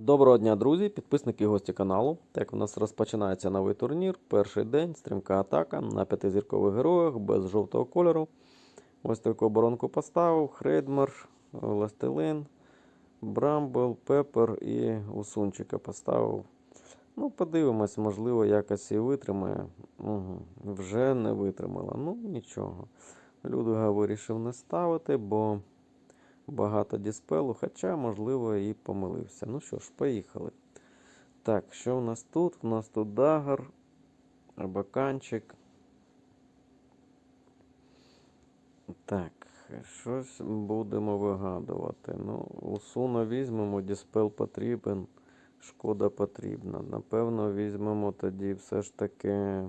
Доброго дня, друзі, підписники і гості каналу. Так, у нас розпочинається новий турнір. Перший день, стрімка атака на п'ятизіркових героях без жовтого кольору. Ось таку оборонку поставив. Хрейдмер, Ластелин, Брамбл, Пепер і Усунчика поставив. Ну, подивимось, можливо, якось і витримає. Угу. Вже не витримала. Ну, нічого. Людвига вирішив не ставити, бо багато діспелу, хоча, можливо, і помилився. Ну що ж, поїхали. Так, що в нас тут? У нас тут дагер, баканчик. Так, щось будемо вигадувати. Ну, усуно візьмемо, діспел потрібен, шкода потрібна. Напевно, візьмемо тоді все ж таки.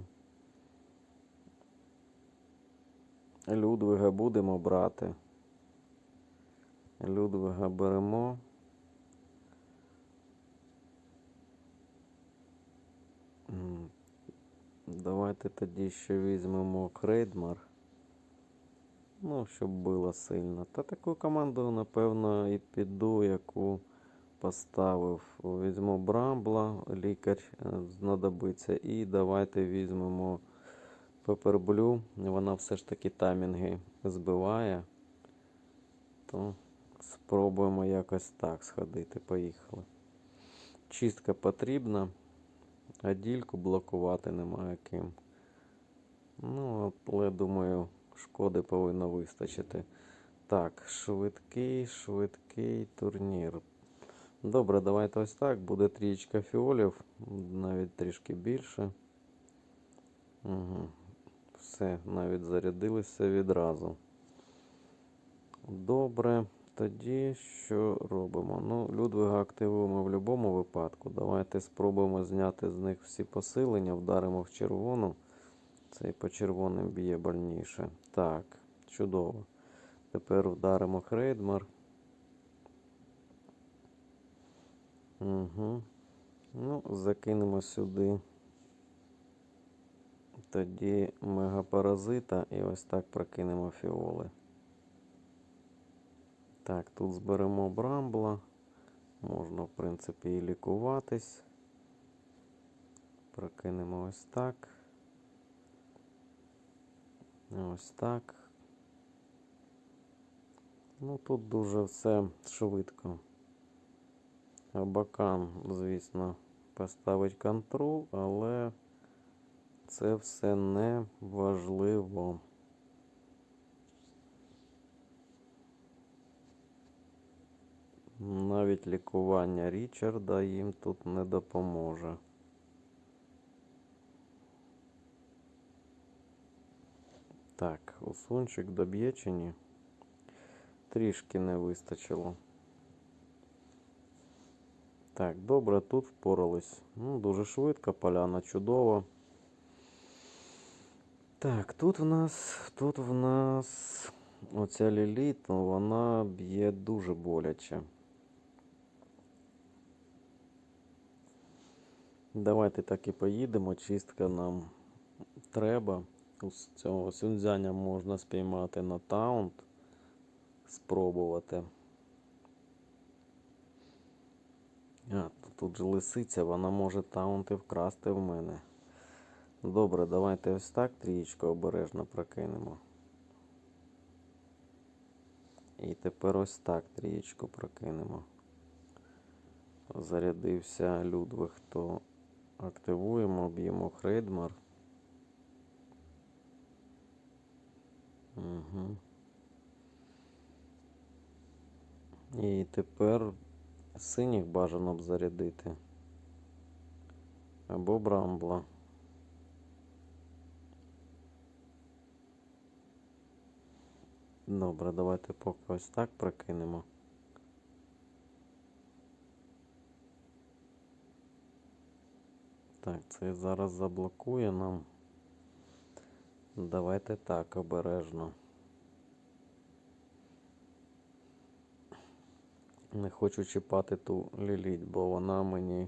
Людвига будемо брати. Людвига беремо. Давайте тоді ще візьмемо Крейдмар. Ну, щоб було сильно. Та таку команду, напевно, і піду, яку поставив. Візьму Брамбла, лікар е, знадобиться. І давайте візьмемо Пеперблю. Вона все ж таки таймінги збиває. То спробуємо якось так сходити. Поїхали. Чистка потрібна. А дільку блокувати немає ким. Ну, але думаю, шкоди повинно вистачити. Так, швидкий, швидкий турнір. Добре, давайте ось так. Буде трієчка фіолів, навіть трішки більше. Угу. Все, навіть зарядилися відразу. Добре, тоді що робимо? Ну, Людвига активуємо в будь-якому випадку. Давайте спробуємо зняти з них всі посилення, вдаримо в червону. Цей по червоним б'є больніше. Так, чудово. Тепер вдаримо Хрейдмар. Угу. Ну, закинемо сюди. Тоді мегапаразита і ось так прокинемо фіоли. Так, тут зберемо брамбла. Можна, в принципі, і лікуватись. Прокинемо ось так. Ось так. Ну, тут дуже все швидко. Бакан, звісно, поставить контрол, але це все не важливо. Навіть лікування Річарда їм тут не допоможе. Так, усунчик доб'є чи? Трішки не вистачило. Так, добре, тут впорались. Ну, дуже швидко, поляна чудова. Так, тут в нас, тут в нас оця ліліт, ну, вона б'є дуже боляче. Давайте так і поїдемо. Чистка нам треба. З цього сюнзяня можна спіймати на таунт. Спробувати. А, тут же лисиця, вона може таунти вкрасти в мене. Добре, давайте ось так трієчку обережно прокинемо. І тепер ось так трієчку прокинемо. Зарядився Людвиг, то активуємо, б'ємо Хрейдмар. Угу. І тепер синіх бажано б зарядити. Або брамбла. Добре, давайте поки ось так прокинемо. Так, це зараз заблокує нам. Давайте так, обережно. Не хочу чіпати ту ліліть, бо вона мені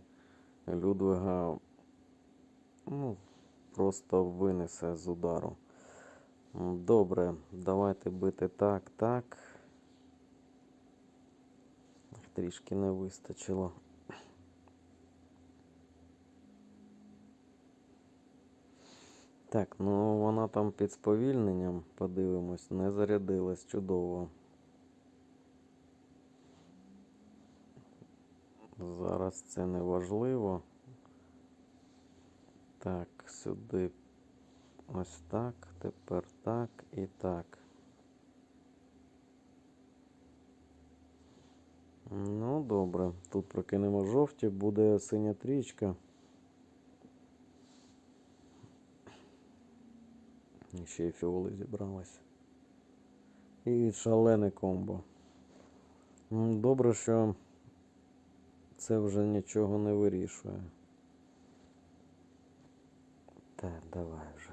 Людвига ну, просто винесе з удару. Добре, давайте бити так, так. трішки не вистачило. Так, ну вона там під сповільненням, подивимось, не зарядилась чудово. Зараз це не важливо. Так, сюди ось так, тепер так і так. Ну, добре. Тут прокинемо жовті, буде синя трічка. Ще й фіоли зібралась. І шалене комбо. Ну, Добре, що це вже нічого не вирішує. Так, давай вже.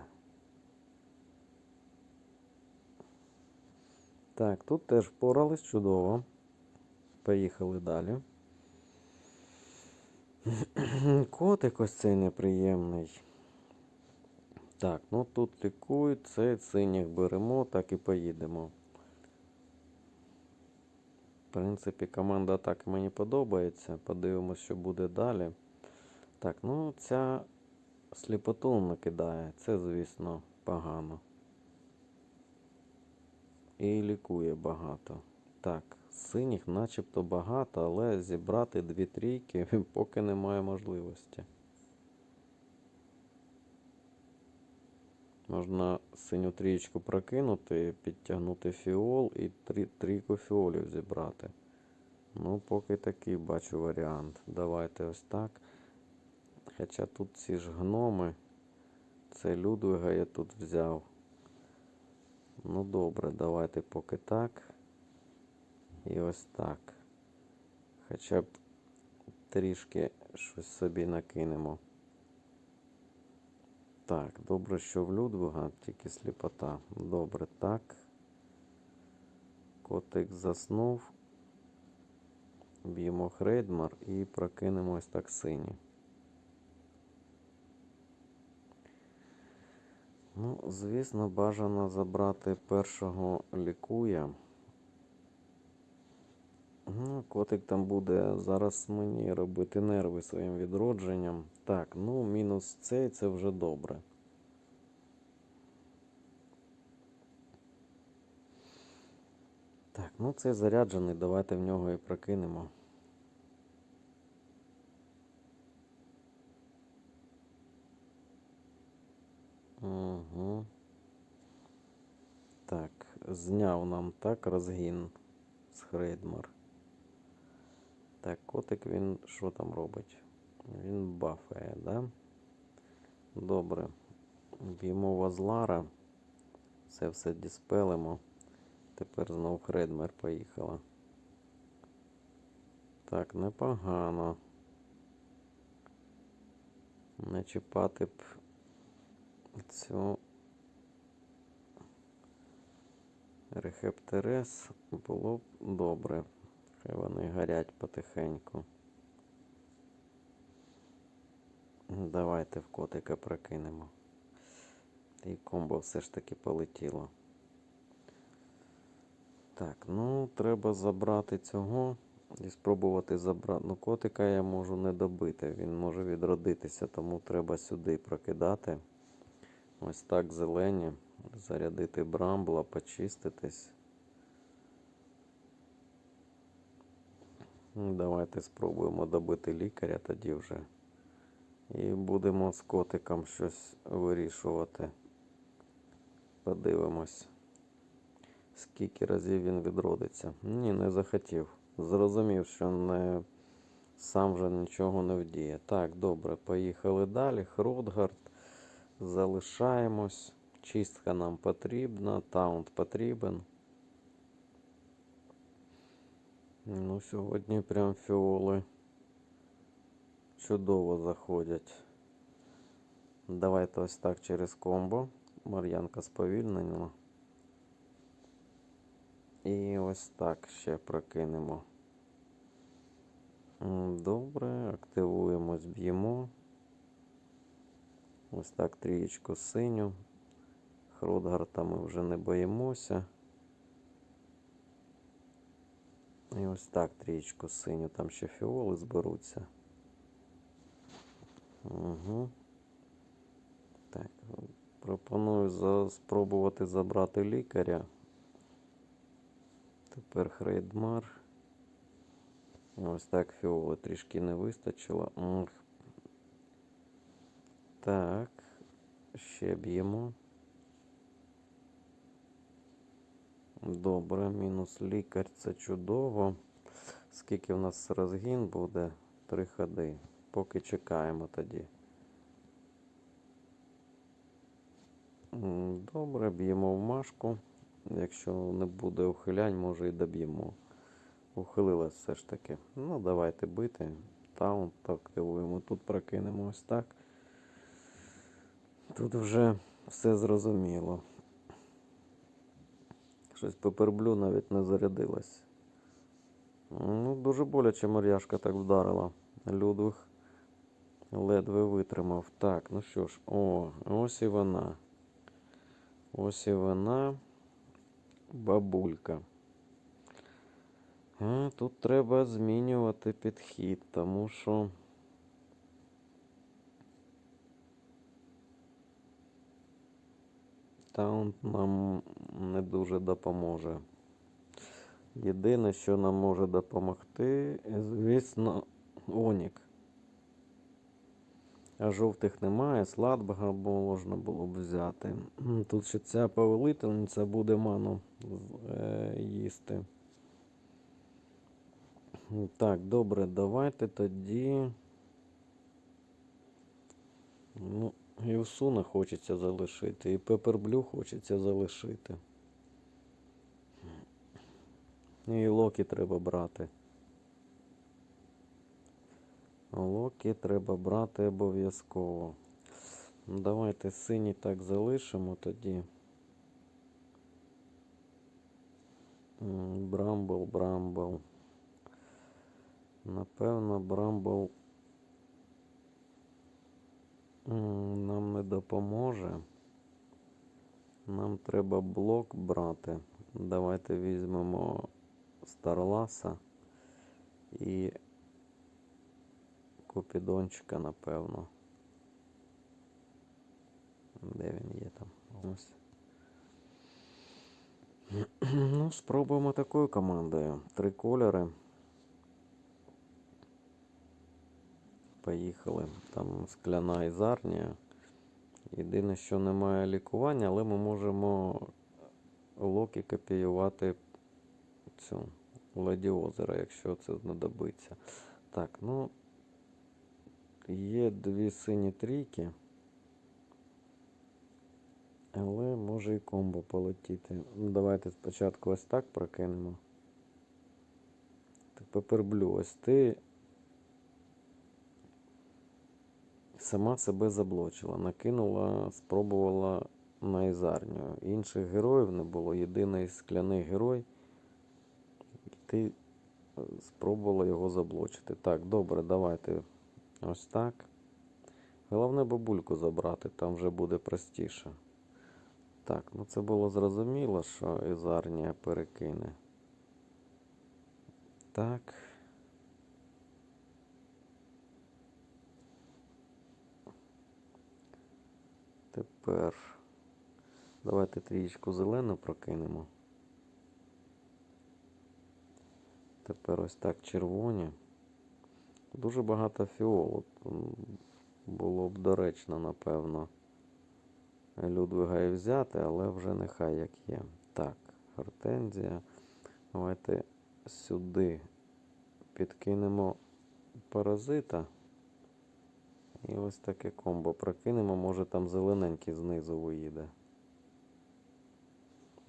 Так, тут теж впорались чудово. Поїхали далі. Котик ось цей неприємний. Так, ну тут лікують, цей синіх беремо, так і поїдемо. В принципі, команда атаки мені подобається. Подивимось, що буде далі. Так, ну ця сліпоту накидає. Це, звісно, погано. І лікує багато. Так, синіх начебто багато, але зібрати дві трійки поки немає можливості. Можна синю трієчку прокинути, підтягнути фіол і три, трійку фіолів зібрати. Ну, поки такий бачу варіант. Давайте ось так. Хоча тут ці ж гноми. Це Людвига я тут взяв. Ну добре, давайте поки так. І ось так. Хоча б трішки щось собі накинемо. Так, добре, що в Людвига, тільки сліпота. Добре, так. Котик заснув. Б'ємо хрейдмар і прокинемо ось так сині. Ну, звісно, бажано забрати першого лікуя. Ну, котик там буде зараз мені робити нерви своїм відродженням. Так, ну, мінус цей це вже добре. Так, ну цей заряджений, давайте в нього і прокинемо. Угу. Так, зняв нам так розгін з Хрейдмар. Так, котик він що там робить? Він бафає, да? Добре. Б'ємо Вазлара. Це все диспелимо. Тепер знов Хредмер поїхала. Так, непогано. Не чіпати б цю Рехептерес було б добре. Хай вони горять потихеньку. Давайте в котика прокинемо. І комбо все ж таки полетіло. Так, ну треба забрати цього і спробувати забрати. Ну, котика я можу не добити, він може відродитися, тому треба сюди прокидати. Ось так зелені. Зарядити брамбла, почиститись. Давайте спробуємо добити лікаря тоді вже. І будемо з котиком щось вирішувати. Подивимось, скільки разів він відродиться. Ні, не захотів. Зрозумів, що не сам вже нічого не вдіє. Так, добре, поїхали далі. Хродгард. Залишаємось. Чистка нам потрібна, таунт потрібен. Ну, сьогодні прям фіоли чудово заходять. Давайте ось так через комбо. Мар'янка сповільнена. І ось так ще прокинемо. Добре, активуємось, б'ємо. Ось так трієчку синю. Хродгарта ми вже не боїмося. І ось так трієчку синю, там ще фіоли зберуться. Угу. Так, пропоную за, спробувати забрати лікаря. Тепер Хрейдмар. Ось так фіоли трішки не вистачило. Так, ще б'ємо. Добре, мінус лікар це чудово. Скільки в нас розгін буде? Три ходи. Поки чекаємо тоді. Добре, б'ємо в машку. Якщо не буде ухилянь, може і доб'ємо. Ухилилась все ж таки. Ну, давайте бити. Таунт активуємо. Тут прокинемо ось так. Тут вже все зрозуміло. Щось пеперблю навіть не зарядилось. Ну, дуже боляче Мар'яшка так вдарила. Людвиг ледве витримав. Так, ну що ж, о, ось і вона. Ось і вона. Бабулька. А, тут треба змінювати підхід, тому що. Таунт нам не дуже допоможе. Єдине, що нам може допомогти, звісно, Онік. А жовтих немає, сладбага можна було б взяти. Тут ще ця повелительниця буде ману е, їсти. Так, добре, давайте тоді. Ну, і Усуна хочеться залишити, і Пеперблю хочеться залишити. І Локі треба брати. Локі треба брати обов'язково. Давайте синій так залишимо тоді. Брамбл, Брамбл. Напевно, Брамбл допоможе. Нам треба блок брати. Давайте візьмемо Старласа і Купідончика, напевно. Де він є там? Ось. Ну, спробуємо такою командою. Три кольори. Поїхали. Там скляна ізарнія. Єдине, що немає лікування, але ми можемо локі копіювати цю Леді озера, якщо це знадобиться. Так, ну є дві сині трійки. Але може і комбо полетіти. Ну, давайте спочатку ось так прокинемо. Тепер блю. Ось ти сама себе заблочила. Накинула, спробувала на Ізарню. Інших героїв не було. Єдиний скляний герой. Ти е, спробувала його заблочити. Так, добре, давайте ось так. Головне бабульку забрати, там вже буде простіше. Так, ну це було зрозуміло, що Ізарнія перекине. Так. Тепер давайте трієчку зелену прокинемо. Тепер ось так червоні. Дуже багато фіолу. Було б доречно, напевно. Людвига і взяти, але вже нехай як є. Так, гортензія. Давайте сюди підкинемо паразита. І ось таке комбо прокинемо, може там зелененький знизу виїде.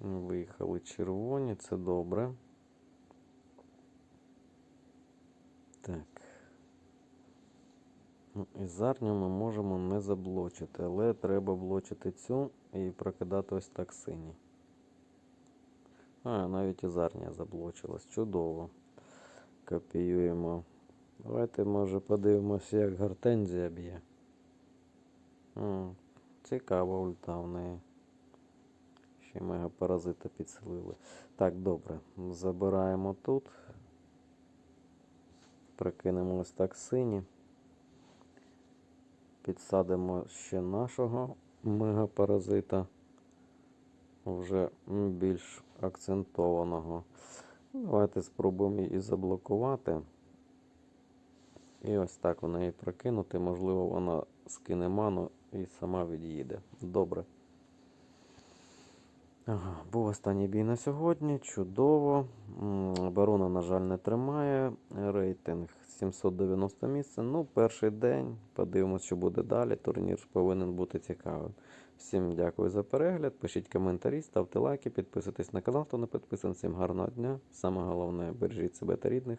Виїхали червоні, це добре. Так. Ну, і зарню ми можемо не заблочити, але треба блочити цю і прокидати ось так синій. А, навіть і зарня заблочилась. Чудово. Копіюємо. Давайте, може, подивимося, як гортензія б'є. Цікава ульта в неї. Ще мегапаразита підсилили. Так, добре. Забираємо тут. Прикинемо ось так сині. Підсадимо ще нашого мегапаразита. Вже більш акцентованого. Давайте спробуємо її заблокувати. І ось так в неї прокинути. Можливо, вона скине ману і сама від'їде. Добре. Ага, був останній бій на сьогодні. Чудово. М, Оборона, на жаль, не тримає. Рейтинг 790 місце. Ну, перший день. Подивимось, що буде далі. Турнір повинен бути цікавим. Всім дякую за перегляд. Пишіть коментарі, ставте лайки, підписуйтесь на канал, хто не підписаний. Всім гарного дня. Саме головне, бережіть себе та рідних.